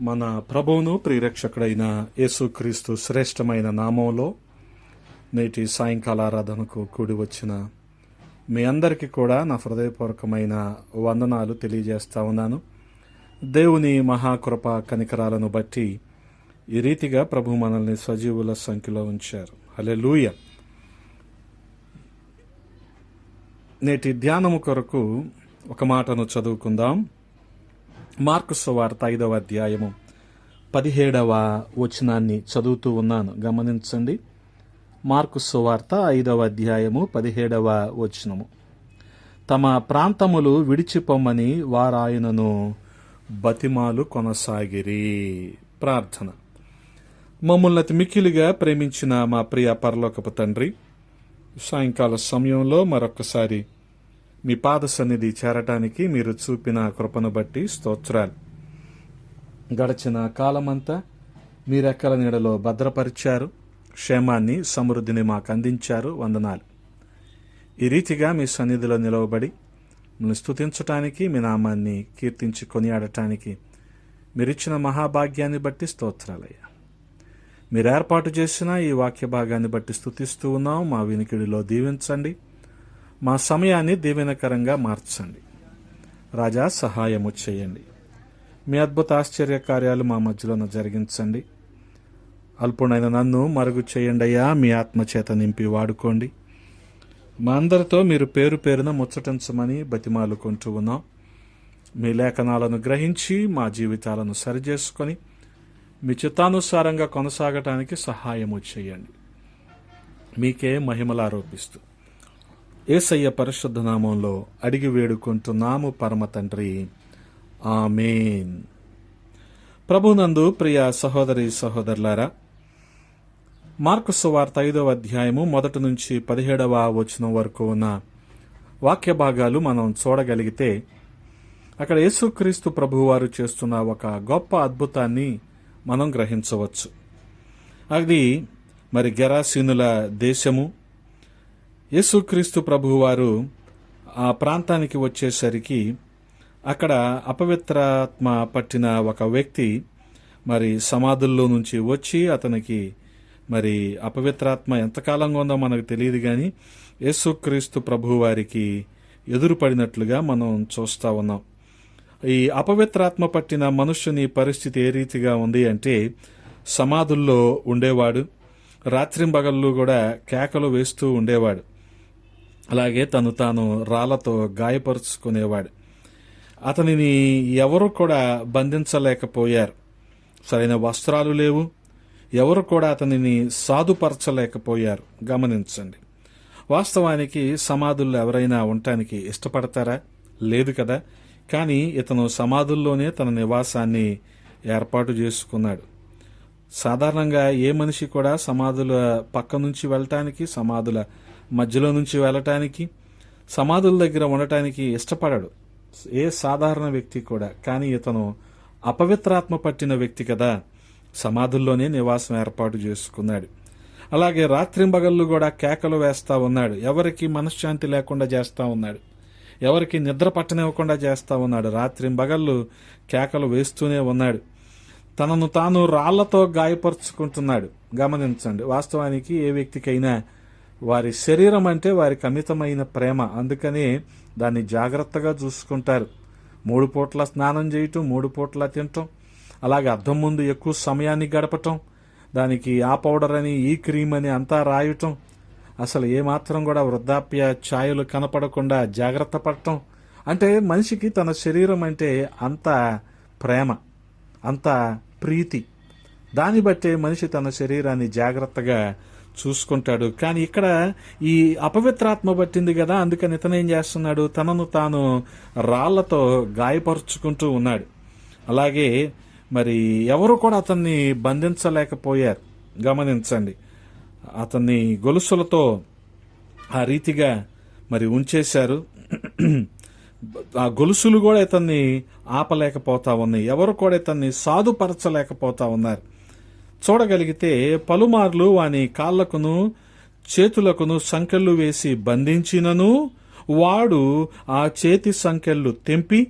మన ప్రభువును ప్రిరక్షకుడైన యేసుక్రీస్తు శ్రేష్టమైన నామంలో నేటి సాయంకాల ఆరాధనకు కూడి వచ్చిన మీ అందరికీ కూడా నా హృదయపూర్వకమైన వందనాలు తెలియజేస్తా ఉన్నాను. దేవుని మహాకృప కనికరాలను బట్టి ఈ రీతిగా ప్రభు మనల్ని సజీవుల సంఖ్యలో ఉంచారు. అలే లూయ నేటి ధ్యానము కొరకు ఒక మాటను చదువుకుందాం. మార్కు సువార్త ఐదవ అధ్యాయము పదిహేడవ వచనాన్ని చదువుతూ ఉన్నాను. గమనించండి. మార్కు సువార్త ఐదవ అధ్యాయము పదిహేడవ వచనము. తమ ప్రాంతములు విడిచిపొమ్మని వారాయనను బతిమాలు కొనసాగిరి. ప్రార్థన. మమ్మల్ని అతి మిక్కిలిగా ప్రేమించిన మా ప్రియ పరలోకపు తండ్రి సాయంకాల సమయంలో మరొకసారి మీ పాద సన్నిధి చేరటానికి మీరు చూపిన కృపను బట్టి స్తోత్రాలు. గడిచిన కాలమంతా మీరెక్కల నీడలో భద్రపరిచారు క్షేమాన్ని సమృద్ధిని మాకు అందించారు వందనాలు. ఈ రీతిగా మీ సన్నిధిలో నిలవబడి మిమ్మల్ని స్థుతించటానికి మీ నామాన్ని కీర్తించి కొనియాడటానికి మీరిచ్చిన మహాభాగ్యాన్ని బట్టి స్తోత్రాలయ్యా. మీరు ఏర్పాటు చేసిన ఈ వాక్య భాగాన్ని బట్టి స్థుతిస్తూ ఉన్నాం. మా వినికిడిలో దీవించండి. మా సమయాన్ని దీవెనకరంగా మార్చండి. రాజా సహాయము చేయండి. మీ అద్భుత ఆశ్చర్య కార్యాలు మా మధ్యలోన జరిగించండి. అల్పుడైన నన్ను మరుగు చేయండి అయ్యా మీ ఆత్మచేత నింపి వాడుకోండి. మా అందరితో మీరు పేరు పేరున ముచ్చటించమని బతిమాలుకుంటూ ఉన్నాం. మీ లేఖనాలను గ్రహించి మా జీవితాలను సరిచేసుకొని మీ చిత్తానుసారంగా కొనసాగటానికి సహాయము చేయండి. మీకే మహిమలారోపిస్తూ. ఏసయ్య పరిశుద్ధ నామంలో అడిగి వేడుకుంటున్నాము పరమ తండ్రి. ఆమెన్. ప్రభునందు ప్రియ సహోదరి సహోదరులారా మార్కు సువార్త ఐదవ అధ్యాయము మొదటి నుంచి పదిహేడవ వచనం వరకు ఉన్న వాక్య భాగాలు మనం చూడగలిగితే అక్కడ యేసుక్రీస్తు ప్రభువారు చేస్తున్న ఒక గొప్ప అద్భుతాన్ని మనం గ్రహించవచ్చు. అది మరి గెరాసీనుల దేశము యేసుక్రీస్తు ప్రభువారు ఆ ప్రాంతానికి వచ్చేసరికి అక్కడ అపవిత్రాత్మ పట్టిన ఒక వ్యక్తి మరి సమాధుల్లో నుంచి వచ్చి అతనికి మరి అపవిత్రాత్మ ఎంతకాలంగా ఉందో మనకు తెలియదు కానీ యేసుక్రీస్తు ప్రభువారికి ఎదురుపడినట్లుగా మనం చూస్తూ ఉన్నాం. ఈ అపవిత్రాత్మ పట్టిన మనుష్యుని పరిస్థితి ఏ రీతిగా ఉంది అంటే సమాధుల్లో ఉండేవాడు రాత్రింబగళ్ళు కూడా కేకలు వేస్తూ ఉండేవాడు. అలాగే తను తాను రాళ్ళతో గాయపరుచుకునేవాడు. అతనిని ఎవరు కూడా బంధించలేకపోయారు. సరైన వస్త్రాలు లేవు. ఎవరు కూడా అతనిని సాధుపరచలేకపోయారు. గమనించండి. వాస్తవానికి సమాధుల్లో ఎవరైనా ఉండటానికి ఇష్టపడతారా? లేదు కదా. కానీ ఇతను సమాధుల్లోనే తన నివాసాన్ని ఏర్పాటు చేసుకున్నాడు. సాధారణంగా ఏ మనిషి కూడా సమాధుల పక్క నుంచి వెళ్ళటానికి సమాధుల మధ్యలో నుంచి వెళ్ళటానికి సమాధుల దగ్గర ఉండటానికి ఇష్టపడాడు. ఏ సాధారణ వ్యక్తి కూడా. కానీ ఇతను అపవిత్రాత్మ పట్టిన వ్యక్తి కదా. సమాధుల్లోనే నివాసం ఏర్పాటు చేసుకున్నాడు. అలాగే రాత్రింబగళ్ళు కూడా కేకలు వేస్తూ ఉన్నాడు. ఎవరికి మనశ్శాంతి లేకుండా చేస్తూ ఉన్నాడు. ఎవరికి నిద్ర పట్టనివ్వకుండా చేస్తూ ఉన్నాడు. రాత్రింబగళ్ళు కేకలు వేస్తూనే ఉన్నాడు. తనను తాను రాళ్ళతో గాయపరుచుకుంటున్నాడు. గమనించండి. వాస్తవానికి ఏ వ్యక్తికైనా వారి శరీరం అంటే వారికి అమితమైన ప్రేమ. అందుకనే దాన్ని జాగ్రత్తగా చూసుకుంటారు. మూడు పూట్ల స్నానం చేయటం మూడు పూట్ల తినటం అలాగే అద్దం ముందు ఎక్కువ సమయాన్ని గడపటం దానికి ఆ పౌడర్ అని ఈ క్రీమ్ అని అంతా రాయటం. అసలు ఏమాత్రం కూడా వృద్ధాప్య ఛాయలు కనపడకుండా జాగ్రత్త పడటం. అంటే మనిషికి తన శరీరం అంటే అంత ప్రేమ అంత ప్రీతి. దాన్ని బట్టే మనిషి తన శరీరాన్ని జాగ్రత్తగా చూసుకుంటాడు. కానీ ఇక్కడ ఈ అపవిత్రాత్మ పట్టింది కదా అందుకని ఇతను ఏం చేస్తున్నాడు? తనను తాను రాళ్ళతో గాయపరుచుకుంటూ ఉన్నాడు. అలాగే మరి ఎవరు కూడా అతన్ని బంధించలేకపోయారు. గమనించండి. అతన్ని గొలుసులతో ఆ రీతిగా మరి ఉంచేశారు. ఆ గొలుసులు కూడా ఇతన్ని ఆపలేకపోతా ఉన్నాయి. ఎవరు కూడా ఇతన్ని సాధుపరచలేకపోతా ఉన్నారు. చూడగలిగితే పలుమార్లు వాని కాళ్ళకును చేతులకును సంకెళ్ళు వేసి బంధించినను. వాడు ఆ చేతి సంకెళ్ళు తెంపి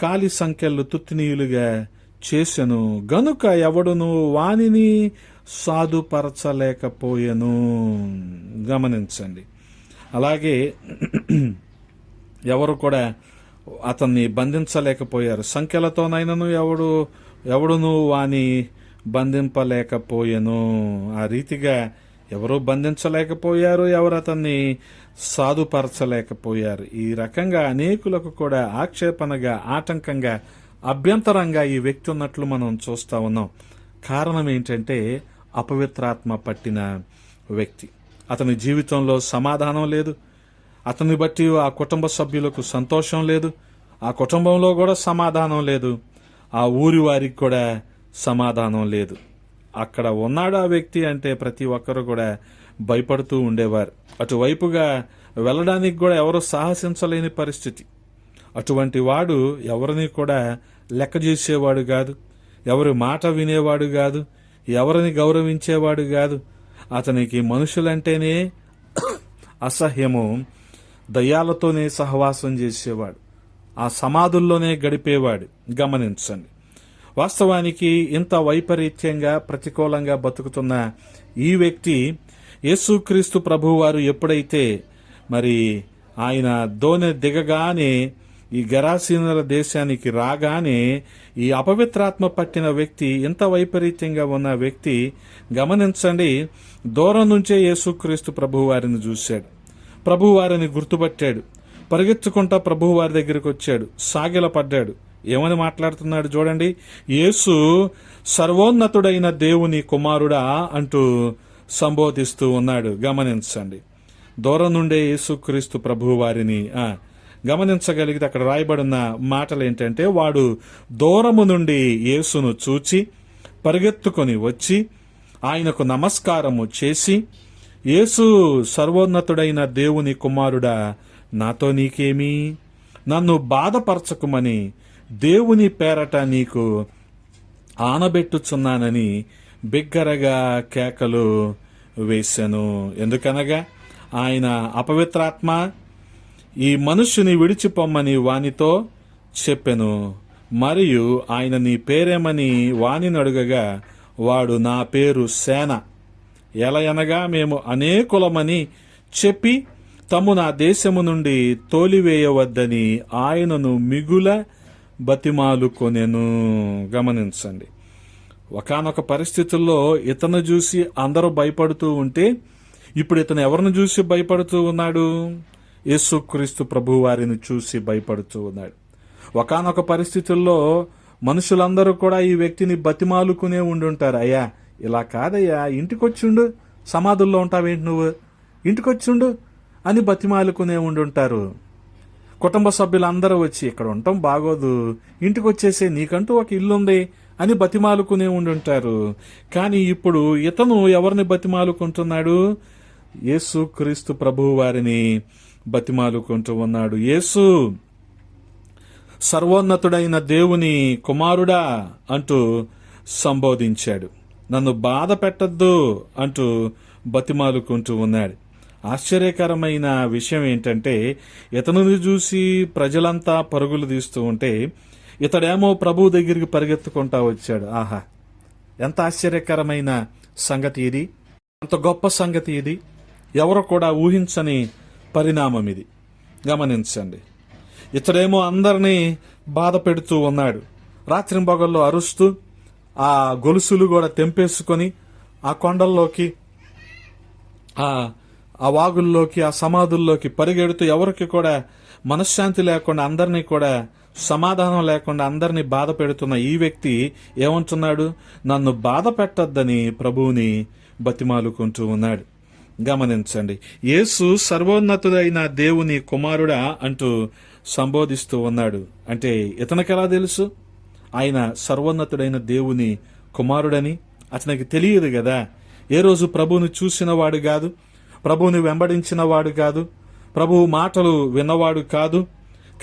కాలి సంకెళ్ళు తుత్తినీయులుగా చేసెను. గనుక ఎవడును వానిని సాధుపరచలేకపోయెను. గమనించండి. అలాగే ఎవరు కూడా అతన్ని బంధించలేకపోయారు. సంఖ్యలతోనైనను ఎవడు ఎవడును వాని బంధింపలేకపోయెను. ఆ రీతిగా ఎవరు బంధించలేకపోయారు ఎవరు అతన్ని సాధుపరచలేకపోయారు. ఈ రకంగా అనేకులకు కూడా ఆక్షేపణగా ఆటంకంగా అభ్యంతరంగా ఈ వ్యక్తి ఉన్నట్లు మనం చూస్తా ఉన్నాం. కారణం ఏంటంటే అపవిత్రాత్మ పట్టిన వ్యక్తి. అతని జీవితంలో సమాధానం లేదు. అతన్ని బట్టి ఆ కుటుంబ సభ్యులకు సంతోషం లేదు. ఆ కుటుంబంలో కూడా సమాధానం లేదు. ఆ ఊరి వారికి కూడా సమాధానం లేదు. అక్కడ ఉన్నాడు ఆ వ్యక్తి అంటే ప్రతి ఒక్కరు కూడా భయపడుతూ ఉండేవారు. అటువైపుగా వెళ్ళడానికి కూడా ఎవరు సాహసించలేని పరిస్థితి. అటువంటి వాడు ఎవరిని కూడా లెక్క చేసేవాడు కాదు. ఎవరి మాట వినేవాడు కాదు. ఎవరిని గౌరవించేవాడు కాదు. అతనికి మనుషులంటేనే అసహ్యము దయ్యాలతోనే సహవాసం చేసేవాడు. ఆ సమాధుల్లోనే గడిపేవాడు. గమనించండి. వాస్తవానికి ఇంత వైపరీత్యంగా ప్రతికూలంగా బతుకుతున్న ఈ వ్యక్తి యేసుక్రీస్తు ప్రభువారు ఎప్పుడైతే మరి ఆయన దోనె దిగగానే ఈ గరాసీనుల దేశానికి రాగానే ఈ అపవిత్రాత్మ పట్టిన వ్యక్తి ఇంత వైపరీత్యంగా ఉన్న వ్యక్తి గమనించండి దూరం నుంచే యేసుక్రీస్తు ప్రభువారిని చూశాడు. ప్రభువారిని గుర్తుపట్టాడు. పరిగెత్తుకుంటా ప్రభువారి దగ్గరికి వచ్చాడు. సాగిల పడ్డాడు ఏమని మాట్లాడుతున్నాడు చూడండి? యేసు సర్వోన్నతుడైన దేవుని కుమారుడా అంటూ సంబోధిస్తూ ఉన్నాడు. గమనించండి. దూరం నుండే యేసుక్రీస్తు ప్రభు వారిని గమనించగలిగితే అక్కడ రాయబడిన మాటలు ఏంటంటే వాడు దూరము నుండి యేసును చూచి పరిగెత్తుకొని వచ్చి ఆయనకు నమస్కారము చేసి యేసు సర్వోన్నతుడైన దేవుని కుమారుడా నాతో నీకేమీ? నన్ను బాధపరచకుమని దేవుని పేరట నీకు ఆనబెట్టుచున్నానని బిగ్గరగా కేకలు వేశాను. ఎందుకనగా ఆయన అపవిత్రాత్మ ఈ మనుష్యుని విడిచిపొమ్మని వానితో చెప్పెను. మరియు ఆయన నీ పేరేమని వాణిని అడుగగా వాడు నా పేరు సేన. ఎలయనగా మేము అనేకులమని చెప్పి తము నా దేశము నుండి తోలివేయవద్దని ఆయనను మిగుల బతిమాలుకొనెను గమనించండి. ఒకానొక పరిస్థితుల్లో ఇతను చూసి అందరూ భయపడుతూ ఉంటే ఇప్పుడు ఇతను ఎవరిని చూసి భయపడుతూ ఉన్నాడు? యేసుక్రీస్తు ప్రభు వారిని చూసి భయపడుతూ ఉన్నాడు. ఒకానొక పరిస్థితుల్లో మనుషులందరూ కూడా ఈ వ్యక్తిని బతిమాలుకునే ఉండుంటారు. అయ్యా ఇలా కాదయ్యా ఇంటికొచ్చిండు. సమాధుల్లో ఉంటావేంటి నువ్వు? ఇంటికొచ్చిండు అని బతిమాలుకునే ఉండుంటారు. కుటుంబ సభ్యులందరూ వచ్చి ఇక్కడ ఉండటం బాగోదు. ఇంటికి వచ్చేసే నీకంటూ ఒక ఇల్లుంది అని బతిమాలుకునే ఉండుంటారు. కానీ ఇప్పుడు ఇతను ఎవరిని బతిమాలుకుంటున్నాడు? యేసు క్రీస్తు ప్రభువు వారిని బతిమాలుకుంటూ ఉన్నాడు. యేసు సర్వోన్నతుడైన దేవుని కుమారుడా అంటూ సంబోధించాడు. నన్ను బాధ పెట్టద్దు అంటూ బతిమాలుకుంటూ ఉన్నాడు. ఆశ్చర్యకరమైన విషయం ఏంటంటే ఇతనుని చూసి ప్రజలంతా పరుగులు తీస్తూ ఉంటే ఇతడేమో ప్రభు దగ్గరికి పరిగెత్తుకుంటా వచ్చాడు. ఆహా! ఎంత ఆశ్చర్యకరమైన సంగతి ఇది. అంత గొప్ప సంగతి ఇది. ఎవరు కూడా ఊహించని పరిణామం ఇది. గమనించండి. ఇతడేమో అందరినీ బాధ పెడుతూ ఉన్నాడు. రాత్రింబగల్లో అరుస్తూ ఆ గొలుసులు కూడా తెంపేసుకొని ఆ కొండల్లోకి ఆ ఆ వాగుల్లోకి ఆ సమాధుల్లోకి పరిగెడుతూ ఎవరికి కూడా మనశ్శాంతి లేకుండా అందరినీ కూడా సమాధానం లేకుండా అందరినీ బాధ పెడుతున్న ఈ వ్యక్తి ఏమంటున్నాడు? నన్ను బాధ పెట్టద్దని ప్రభువుని బతిమాలుకుంటూ ఉన్నాడు. గమనించండి. యేసు సర్వోన్నతుడైన దేవుని కుమారుడా అంటూ సంబోధిస్తూ ఉన్నాడు. అంటే ఇతనికి ఎలా తెలుసు? ఆయన సర్వోన్నతుడైన దేవుని కుమారుడని. అతనికి తెలియదు కదా ఏ రోజు ప్రభువుని చూసిన వాడు కాదు? ప్రభువుని వెంబడించిన వాడు కాదు. ప్రభువు మాటలు విన్నవాడు కాదు.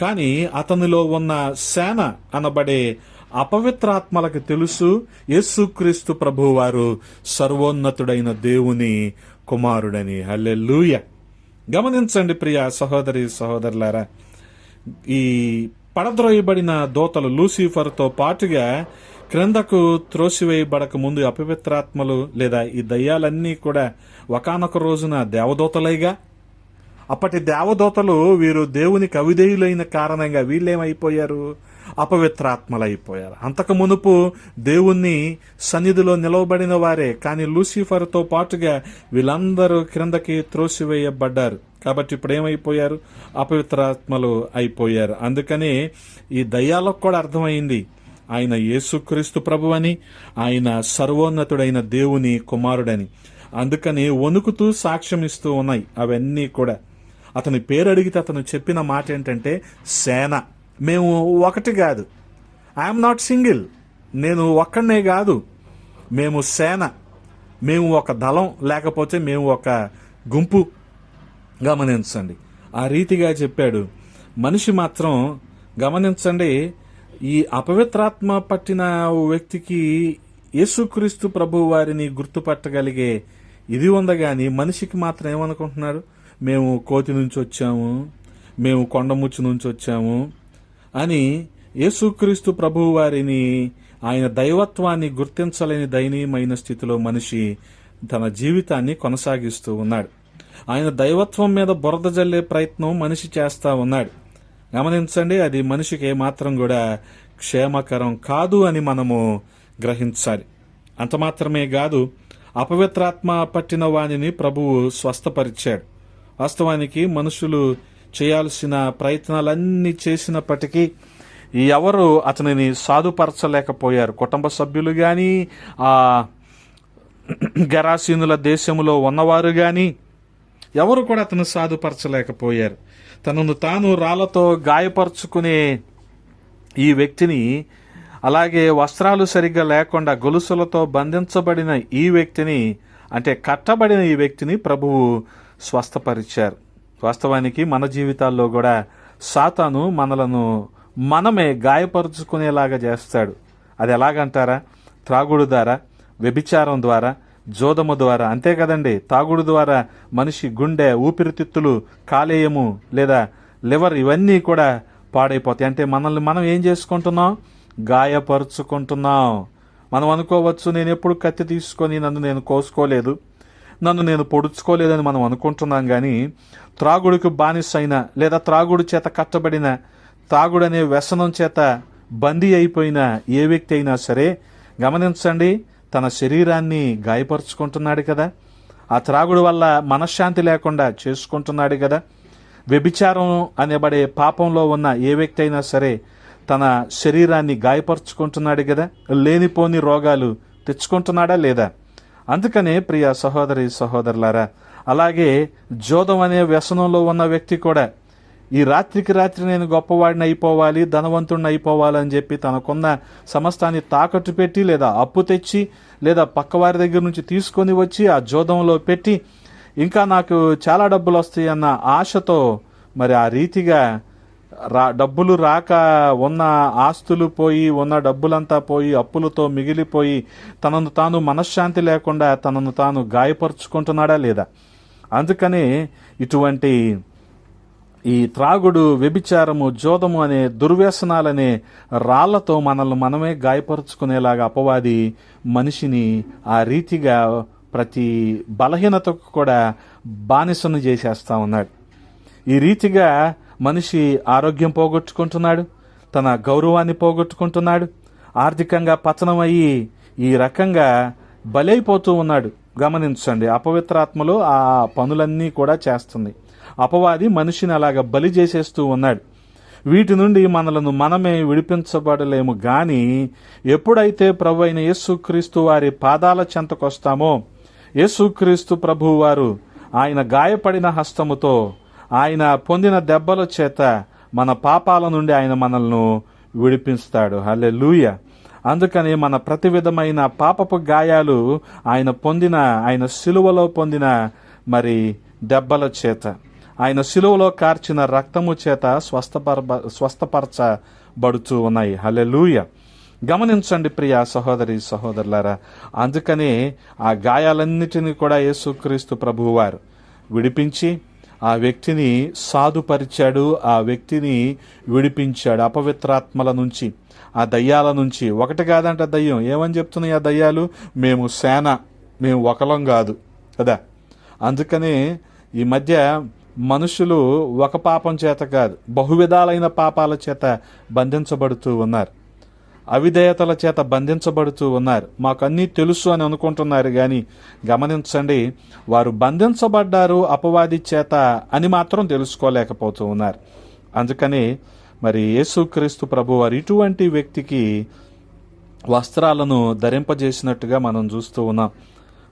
కానీ అతనిలో ఉన్న సేన అనబడే అపవిత్రాత్మలకు తెలుసు యేసుక్రీస్తు ప్రభువారు సర్వోన్నతుడైన దేవుని కుమారుడని. హల్లెలూయ! గమనించండి ప్రియ సహోదరి సహోదరులారా ఈ పడద్రోయబడిన దోతలు లూసిఫర్తో పాటుగా క్రిందకు త్రోసివేయబడక ముందు అపవిత్రాత్మలు లేదా ఈ దయ్యాలన్నీ కూడా ఒకానొక రోజున దేవదూతలైగా? అప్పటి దేవదూతలు వీరు దేవునికి అవిధేయులైన కారణంగా వీళ్ళేమైపోయారు? అపవిత్రాత్మలైపోయారు. అంతకు మునుపు దేవుణ్ణి సన్నిధిలో నిలవబడిన వారే కానీ లూసిఫర్తో పాటుగా వీళ్ళందరూ క్రిందకి త్రోసివేయబడ్డారు. కాబట్టి ఇప్పుడు ఏమైపోయారు అపవిత్రాత్మలు అయిపోయారు. అందుకని ఈ దయ్యాలకు కూడా అర్థమైంది. ఆయన యేసుక్రీస్తు ప్రభు అని ఆయన సర్వోన్నతుడైన దేవుని కుమారుడని. అందుకని వణుకుతూ సాక్ష్యం ఇస్తూ ఉన్నాయి అవన్నీ కూడా. అతని పేరు అడిగితే అతను చెప్పిన మాట ఏంటంటే సేన మేము ఒకటి కాదు. I'm not single. నేను ఒక్కడనే కాదు. మేము సేన. మేము ఒక దళం లేకపోతే మేము ఒక గుంపు. గమనించండి. ఆ రీతిగా చెప్పాడు. మనిషి మాత్రం గమనించండి ఈ అపవిత్రాత్మ పట్టిన వ్యక్తికి యేసుక్రీస్తు ప్రభు వారిని గుర్తుపట్టగలిగే ఇది ఉంది కానీ మనిషికి మాత్రం ఏమనుకుంటున్నాడు మేము కోతి నుంచి వచ్చాము మేము కొండముచ్చు నుంచి వచ్చాము అని యేసుక్రీస్తు ప్రభు వారిని ఆయన దైవత్వాన్ని గుర్తించలేని దయనీయమైన స్థితిలో మనిషి తన జీవితాన్ని కొనసాగిస్తూ ఉన్నాడు. ఆయన దైవత్వం మీద బురద జల్లే ప్రయత్నం మనిషి చేస్తూ ఉన్నాడు. గమనించండి అది మనిషికి ఏమాత్రం కూడా క్షేమకరం కాదు అని మనము గ్రహించాలి. అంత మాత్రమే కాదు అపవిత్రాత్మ పట్టిన వానిని ప్రభువు స్వస్థపరిచాడు. వాస్తవానికి మనుషులు చేయాల్సిన ప్రయత్నాలన్నీ చేసినప్పటికీ ఎవరు అతనిని సాధుపరచలేకపోయారు. కుటుంబ సభ్యులు కానీ ఆ గరాసీనుల దేశంలో ఉన్నవారు కానీ ఎవరు కూడా అతను సాధుపరచలేకపోయారు. తనను తాను రాళ్ళతో గాయపరుచుకునే ఈ వ్యక్తిని అలాగే వస్త్రాలు సరిగ్గా లేకుండా గొలుసులతో బంధించబడిన ఈ వ్యక్తిని అంటే కట్టబడిన ఈ వ్యక్తిని ప్రభువు స్వస్థపరిచారు. వాస్తవానికి మన జీవితాల్లో కూడా సాతాను మనలను మనమే గాయపరుచుకునేలాగా చేస్తాడు. అది ఎలాగంటారా? త్రాగుడు ద్వారా వ్యభిచారం ద్వారా జోదము ద్వారా. అంతే కదండి తాగుడు ద్వారా మనిషి గుండె ఊపిరితిత్తులు కాలేయము లేదా లివర్ ఇవన్నీ కూడా పాడైపోతాయి. అంటే మనల్ని మనం ఏం చేసుకుంటున్నాం? గాయపరుచుకుంటున్నాం. మనం అనుకోవచ్చు నేను ఎప్పుడు కత్తి తీసుకొని నన్ను నేను కోసుకోలేదు నన్ను నేను పొడుచుకోలేదని మనం అనుకుంటున్నాం కానీ త్రాగుడికి బానిసైన లేదా త్రాగుడు చేత కట్టబడిన త్రాగుడనే వ్యసనం చేత బందీ అయిపోయిన ఏ వ్యక్తి అయినా సరే గమనించండి తన శరీరాన్ని గాయపరుచుకుంటున్నాడు కదా. ఆ త్రాగుడు వల్ల మనశ్శాంతి లేకుండా చేసుకుంటున్నాడు కదా. వ్యభిచారం అనబడే పాపంలో ఉన్న ఏ వ్యక్తి అయినా సరే తన శరీరాన్ని గాయపరుచుకుంటున్నాడు కదా. లేనిపోని రోగాలు తెచ్చుకుంటున్నాడా లేదా? అందుకనే ప్రియ సహోదరి సహోదరులారా అలాగే జోదం అనే వ్యసనంలో ఉన్న వ్యక్తి కూడా ఈ రాత్రికి రాత్రి నేను గొప్పవాడిని అయిపోవాలి ధనవంతుడిని అయిపోవాలని చెప్పి తనకున్న సమస్తాన్ని తాకట్టు పెట్టి లేదా అప్పు తెచ్చి లేదా పక్కవారి దగ్గర నుంచి తీసుకొని వచ్చి ఆ జోదంలో పెట్టి ఇంకా నాకు చాలా డబ్బులు వస్తాయి అన్న ఆశతో మరి ఆ రీతిగా రా డబ్బులు రాక ఉన్న ఆస్తులు పోయి ఉన్న డబ్బులంతా పోయి అప్పులతో మిగిలిపోయి తనను తాను మనశ్శాంతి లేకుండా తనను తాను గాయపరుచుకుంటున్నాడా లేదా? అందుకని ఇటువంటి ఈ త్రాగుడు వ్యభిచారము జోదము అనే దుర్వ్యసనాలనే రాళ్ళతో మనల్ని మనమే గాయపరుచుకునేలాగా అపవాది మనిషిని ఆ రీతిగా ప్రతి బలహీనతకు కూడా బానిసను చేసేస్తా ఉన్నాడు. ఈ రీతిగా మనిషి ఆరోగ్యం పోగొట్టుకుంటున్నాడు తన గౌరవాన్ని పోగొట్టుకుంటున్నాడు ఆర్థికంగా పతనమయ్యి ఈ రకంగా బలైపోతూ ఉన్నాడు. గమనించండి అపవిత్రాత్మలు ఆ పనులన్నీ కూడా చేస్తుంది. అపవాది మనిషిని అలాగ బలి చేసేస్తూ ఉన్నాడు. వీటి నుండి మనలను మనమే విడిపించబడలేము. గాని ఎప్పుడైతే ప్రభు అయిన యేసుక్రీస్తు వారి పాదాల చెంతకొస్తామో యేసుక్రీస్తు ప్రభు వారు ఆయన గాయపడిన హస్తముతో ఆయన పొందిన దెబ్బల చేత మన పాపాల నుండి ఆయన మనల్ని విడిపిస్తాడు. హలే అందుకని మన ప్రతి విధమైన పాపపు గాయాలు ఆయన పొందిన ఆయన సిలువలో పొందిన మరి దెబ్బల చేత. ఆయన శిలువలో కార్చిన రక్తము చేత స్వస్థపర స్వస్థపరచబడుతూ ఉన్నాయి. హలెలూయ గమనించండి ప్రియ సహోదరి సహోదరులారా. అందుకనే ఆ గాయాలన్నిటినీ కూడా యేసుక్రీస్తు ప్రభువారు విడిపించి ఆ వ్యక్తిని సాధుపరిచాడు ఆ వ్యక్తిని విడిపించాడు. అపవిత్రాత్మల నుంచి ఆ దయ్యాల నుంచి. ఒకటి కాదంట దయ్యం. ఏమని చెప్తున్నాయి ఆ దయ్యాలు? మేము సేన మేము ఒకలం కాదు. కదా? అందుకని ఈ మధ్య మనుషులు ఒక పాపం చేత కాదు బహువిధాలైన పాపాల చేత బంధించబడుతూ ఉన్నారు. అవిధేయతల చేత బంధించబడుతూ ఉన్నారు. మాకు తెలుసు అని అనుకుంటున్నారు కానీ గమనించండి వారు బంధించబడ్డారు అపవాది చేత అని మాత్రం తెలుసుకోలేకపోతూ ఉన్నారు. అందుకని మరి యేసుక్రీస్తు ప్రభు వారు ఇటువంటి వ్యక్తికి వస్త్రాలను ధరింపజేసినట్టుగా మనం చూస్తూ ఉన్నాం.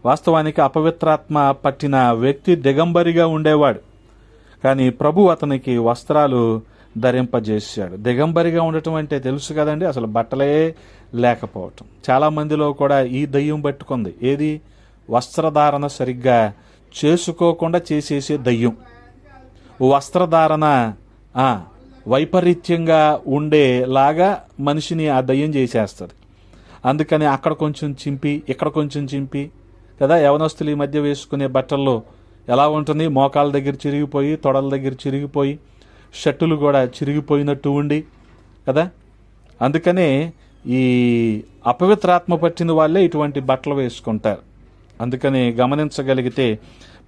వాస్తవానికి అపవిత్రాత్మ పట్టిన వ్యక్తి దిగంబరిగా ఉండేవాడు. కానీ ప్రభు అతనికి వస్త్రాలు ధరింపజేశాడు. దిగంబరిగా ఉండటం అంటే తెలుసు కదండి అసలు బట్టలే లేకపోవటం. చాలా మందిలో కూడా ఈ దయ్యం పట్టుకుంది. ఏది? వస్త్రధారణ సరిగ్గా చేసుకోకుండా చేసేసే దయ్యం. వస్త్రధారణ వైపరీత్యంగా ఉండేలాగా మనిషిని ఆ దయ్యం చేసేస్తుంది. అందుకని అక్కడ కొంచెం చింపి ఇక్కడ కొంచెం చింపి కదా యవనస్తులు ఈ మధ్య వేసుకునే బట్టల్లో ఎలా ఉంటుంది? మోకాల దగ్గర చిరిగిపోయి తొడల దగ్గర చిరిగిపోయి షర్టులు కూడా చిరిగిపోయినట్టు ఉండి కదా? అందుకనే ఈ అపవిత్రాత్మ పట్టిన వాళ్ళే ఇటువంటి బట్టలు వేసుకుంటారు. అందుకని గమనించగలిగితే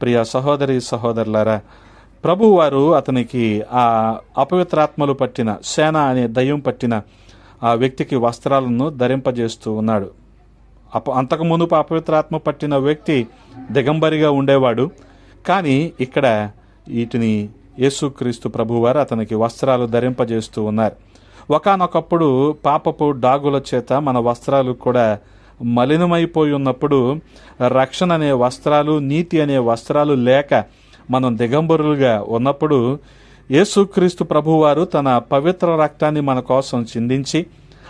ప్రియ సహోదరి సహోదరులారా ప్రభువారు అతనికి ఆ అపవిత్రాత్మలు పట్టిన సేన అనే దయ్యం పట్టిన ఆ వ్యక్తికి వస్త్రాలను ధరింపజేస్తూ ఉన్నాడు. అప అంతకు మునుపు అపవిత్రాత్మ పట్టిన వ్యక్తి దిగంబరిగా ఉండేవాడు. కానీ ఇక్కడ వీటిని యేసుక్రీస్తు ప్రభువారు అతనికి వస్త్రాలు ధరింపజేస్తూ ఉన్నారు. ఒకానొకప్పుడు పాపపు డాగుల చేత మన వస్త్రాలు కూడా మలినమైపోయి ఉన్నప్పుడు రక్షణ అనే వస్త్రాలు నీతి అనే వస్త్రాలు లేక మనం దిగంబరులుగా ఉన్నప్పుడు యేసుక్రీస్తు ప్రభువారు తన పవిత్ర రక్తాన్ని మన కోసం చిందించి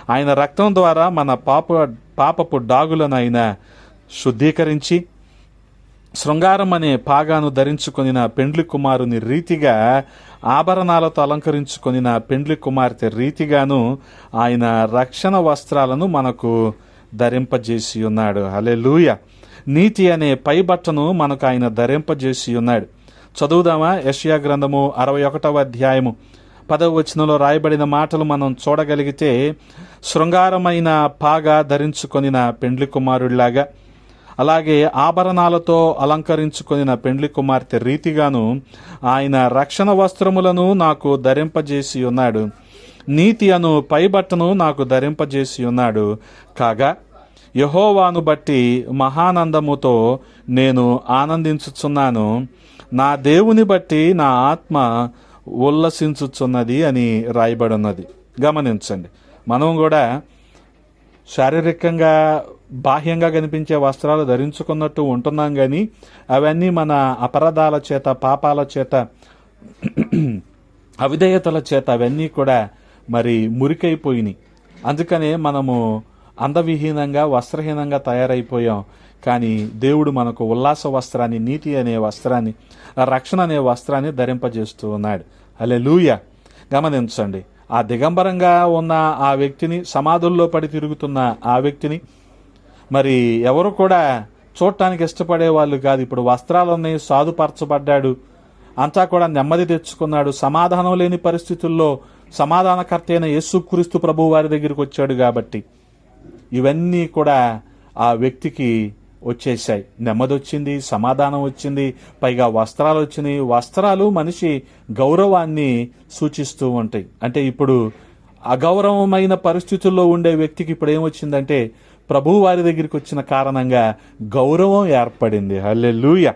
ఆయన రక్తం ద్వారా మన పాప పాపపు డాగులను ఆయన శుద్ధీకరించి శృంగారం అనే పాగాను ధరించుకొనిన పెండ్లి కుమారుని రీతిగా ఆభరణాలతో అలంకరించుకొనిన పెండ్లి కుమార్తె రీతిగాను ఆయన రక్షణ వస్త్రాలను మనకు ధరింపజేసి ఉన్నాడు లూయ నీతి అనే పైబట్టను మనకు ఆయన ధరింపజేసి ఉన్నాడు చదువుదామా? యష్యా గ్రంథము అరవై ఒకటవ అధ్యాయము. పదవ వచనంలో రాయబడిన మాటలు మనం చూడగలిగితే శృంగారమైన పాగా ధరించుకొనిన పెండ్లి కుమారుడిలాగా అలాగే ఆభరణాలతో అలంకరించుకుని పెండ్లి కుమార్తె రీతిగాను ఆయన రక్షణ వస్త్రములను నాకు ధరింపజేసి ఉన్నాడు. నీతి అను పైబట్టను నాకు ధరింపజేసి ఉన్నాడు. కాగా యహోవాను బట్టి మహానందముతో నేను ఆనందించుచున్నాను. నా దేవుని బట్టి నా ఆత్మ ఉల్లసించుచున్నది అని రాయబడున్నది గమనించండి. మనం కూడా శారీరకంగా బాహ్యంగా కనిపించే వస్త్రాలు ధరించుకున్నట్టు ఉంటున్నాం కానీ అవన్నీ మన అపరాధాల చేత పాపాల చేత అవిధేయతల చేత అవన్నీ కూడా మరి మురికైపోయినాయి. అందుకనే మనము అందవిహీనంగా వస్త్రహీనంగా తయారైపోయాం. కానీ దేవుడు మనకు ఉల్లాస వస్త్రాన్ని నీతి అనే వస్త్రాన్ని రక్షణ అనే వస్త్రాన్ని ధరింపజేస్తూ ఉన్నాడు. అలే లూయ గమనించండి. ఆ దిగంబరంగా ఉన్న ఆ వ్యక్తిని సమాధుల్లో పడి తిరుగుతున్న ఆ వ్యక్తిని మరి ఎవరు కూడా చూడటానికి ఇష్టపడే వాళ్ళు కాదు. ఇప్పుడు వస్త్రాలున్నాయి సాధుపరచబడ్డాడు. అంతా కూడా నెమ్మది తెచ్చుకున్నాడు. సమాధానం లేని పరిస్థితుల్లో సమాధానకర్త అయిన యేసుక్రీస్తు ప్రభు వారి దగ్గరికి వచ్చాడు కాబట్టి ఇవన్నీ కూడా ఆ వ్యక్తికి వచ్చేసాయి నెమ్మది వచ్చింది సమాధానం వచ్చింది పైగా వస్త్రాలు వచ్చినాయి. వస్త్రాలు మనిషి గౌరవాన్ని సూచిస్తూ ఉంటాయి. అంటే ఇప్పుడు అగౌరవమైన పరిస్థితుల్లో ఉండే వ్యక్తికి ఇప్పుడు ఏమొచ్చిందంటే ప్రభువు వారి దగ్గరికి వచ్చిన కారణంగా గౌరవం ఏర్పడింది. హల్లెలూయ.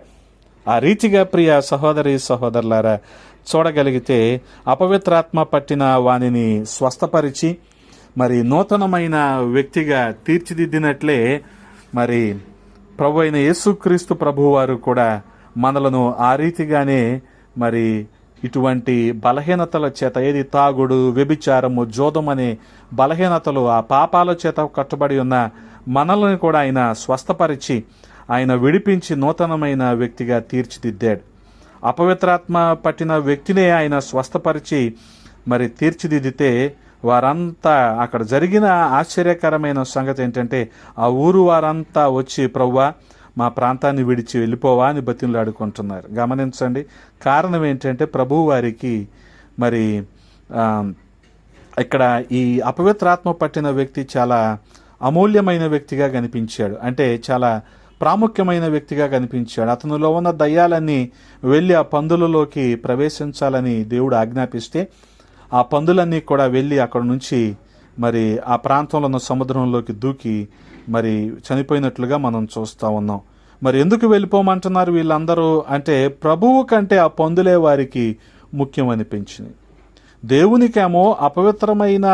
ఆ రీతిగా ప్రియ సహోదరి సహోదరులారా చూడగలిగితే అపవిత్రాత్మ పట్టిన వానిని స్వస్థపరిచి మరి నూతనమైన వ్యక్తిగా తీర్చిదిద్దినట్లే మరి ప్రభు అయిన యేసుక్రీస్తు ప్రభువారు కూడా మనలను ఆ రీతిగానే మరి ఇటువంటి బలహీనతల చేత ఏది తాగుడు వ్యభిచారము జోదం అనే బలహీనతలు ఆ పాపాల చేత కట్టుబడి ఉన్న మనల్ని కూడా ఆయన స్వస్థపరిచి ఆయన విడిపించి నూతనమైన వ్యక్తిగా తీర్చిదిద్దాడు. అపవిత్రాత్మ పట్టిన వ్యక్తినే ఆయన స్వస్థపరిచి మరి తీర్చిదిద్దితే వారంతా అక్కడ జరిగిన ఆశ్చర్యకరమైన సంగతి ఏంటంటే ఆ ఊరు వారంతా వచ్చి ప్రవ్వా మా ప్రాంతాన్ని విడిచి వెళ్ళిపోవా అని బతిలాడుకుంటున్నారు గమనించండి. కారణం ఏంటంటే ప్రభువు వారికి మరి ఇక్కడ ఈ అపవిత్రాత్మ పట్టిన వ్యక్తి చాలా అమూల్యమైన వ్యక్తిగా కనిపించాడు. అంటే చాలా ప్రాముఖ్యమైన వ్యక్తిగా కనిపించాడు. అతనిలో ఉన్న దయ్యాలన్నీ వెళ్ళి ఆ పందులలోకి ప్రవేశించాలని దేవుడు ఆజ్ఞాపిస్తే ఆ పందులన్నీ కూడా వెళ్ళి అక్కడ నుంచి మరి ఆ ప్రాంతంలో ఉన్న సముద్రంలోకి దూకి మరి చనిపోయినట్లుగా మనం చూస్తూ ఉన్నాం. మరి ఎందుకు వెళ్ళిపోమంటున్నారు వీళ్ళందరూ? అంటే ప్రభువు కంటే ఆ పందులే వారికి ముఖ్యం అనిపించింది దేవునికేమో అపవిత్రమైన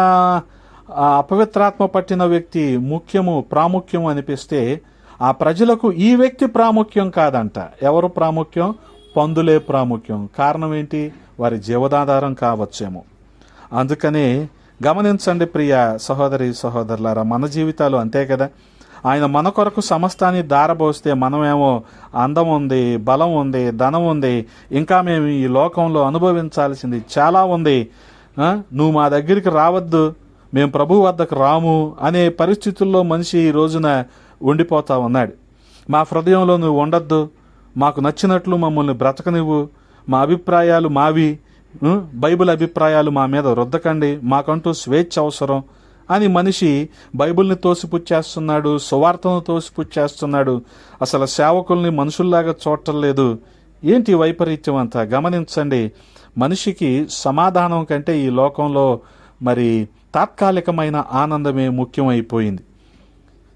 అపవిత్రాత్మ పట్టిన వ్యక్తి ముఖ్యము ప్రాముఖ్యం అనిపిస్తే ఆ ప్రజలకు ఈ వ్యక్తి ప్రాముఖ్యం కాదంట. ఎవరు ప్రాముఖ్యం? పందులే ప్రాముఖ్యం. కారణం ఏంటి? వారి జీవనాధారం కావచ్చేమో. అందుకనే గమనించండి ప్రియ సహోదరి సహోదరులారా మన జీవితాలు అంతే కదా? ఆయన మన కొరకు సమస్తాన్ని దారబోస్తే మనమేమో అందం ఉంది బలం ఉంది ధనం ఉంది ఇంకా మేము ఈ లోకంలో అనుభవించాల్సింది చాలా ఉంది. నువ్వు మా దగ్గరికి రావద్దు మేము ప్రభు వద్దకు రాము అనే పరిస్థితుల్లో మనిషి ఈ రోజున ఉండిపోతా ఉన్నాడు. మా హృదయంలో నువ్వు ఉండొద్దు మాకు నచ్చినట్లు మమ్మల్ని బ్రతకనివ్వు మా అభిప్రాయాలు మావి బైబిల్ అభిప్రాయాలు మా మీద రుద్దకండి మాకంటూ స్వేచ్ఛ అవసరం అని మనిషి బైబిల్ని తోసిపుచ్చేస్తున్నాడు సువార్తను తోసిపుచ్చేస్తున్నాడు. అసలు సేవకుల్ని మనుషుల్లాగా చూడటం లేదు ఏంటి వైపరీత్యం అంతా? గమనించండి మనిషికి సమాధానం కంటే ఈ లోకంలో మరి తాత్కాలికమైన ఆనందమే ముఖ్యమైపోయింది.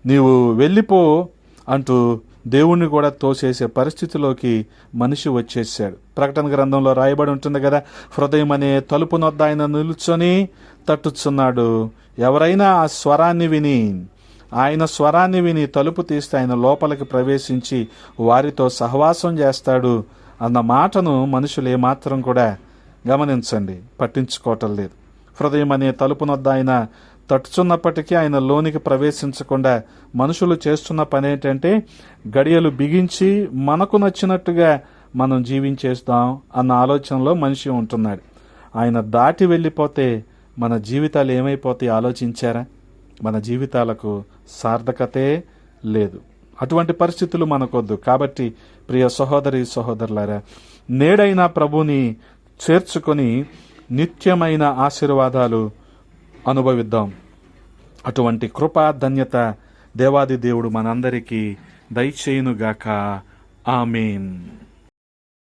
నీవు వెళ్ళిపో అంటూ దేవుణ్ణి కూడా తోసేసే పరిస్థితిలోకి మనిషి వచ్చేసాడు ప్రకటన గ్రంథంలో రాయబడి ఉంటుంది కదా హృదయం అనే తలుపు నొద్ద ఆయన నిలుచొని తట్టుచున్నాడు. ఎవరైనా ఆ స్వరాన్ని విని ఆయన స్వరాన్ని విని తలుపు తీస్తే ఆయన లోపలికి ప్రవేశించి వారితో సహవాసం చేస్తాడు అన్న మాటను మనుషులు ఏమాత్రం కూడా గమనించండి పట్టించుకోవటం లేదు. హృదయం అనే తలుపునొద్ద ఆయన తట్టుచున్నప్పటికీ ఆయన లోనికి ప్రవేశించకుండా మనుషులు చేస్తున్న పని ఏంటంటే గడియలు బిగించి మనకు నచ్చినట్టుగా మనం జీవించేస్తాం అన్న ఆలోచనలో మనిషి ఉంటున్నాడు. ఆయన దాటి వెళ్ళిపోతే మన జీవితాలు ఏమైపోతాయి ఆలోచించారా? మన జీవితాలకు సార్థకతే లేదు. అటువంటి పరిస్థితులు మనకొద్దు. కాబట్టి ప్రియ సహోదరి సహోదరులారా నేడైనా ప్రభుని చేర్చుకొని నిత్యమైన ఆశీర్వాదాలు అనుభవిద్దాం. అటువంటి కృపా ధన్యత దేవాది దేవుడు మనందరికీ దయచేయునుగాక. ఆమెన్.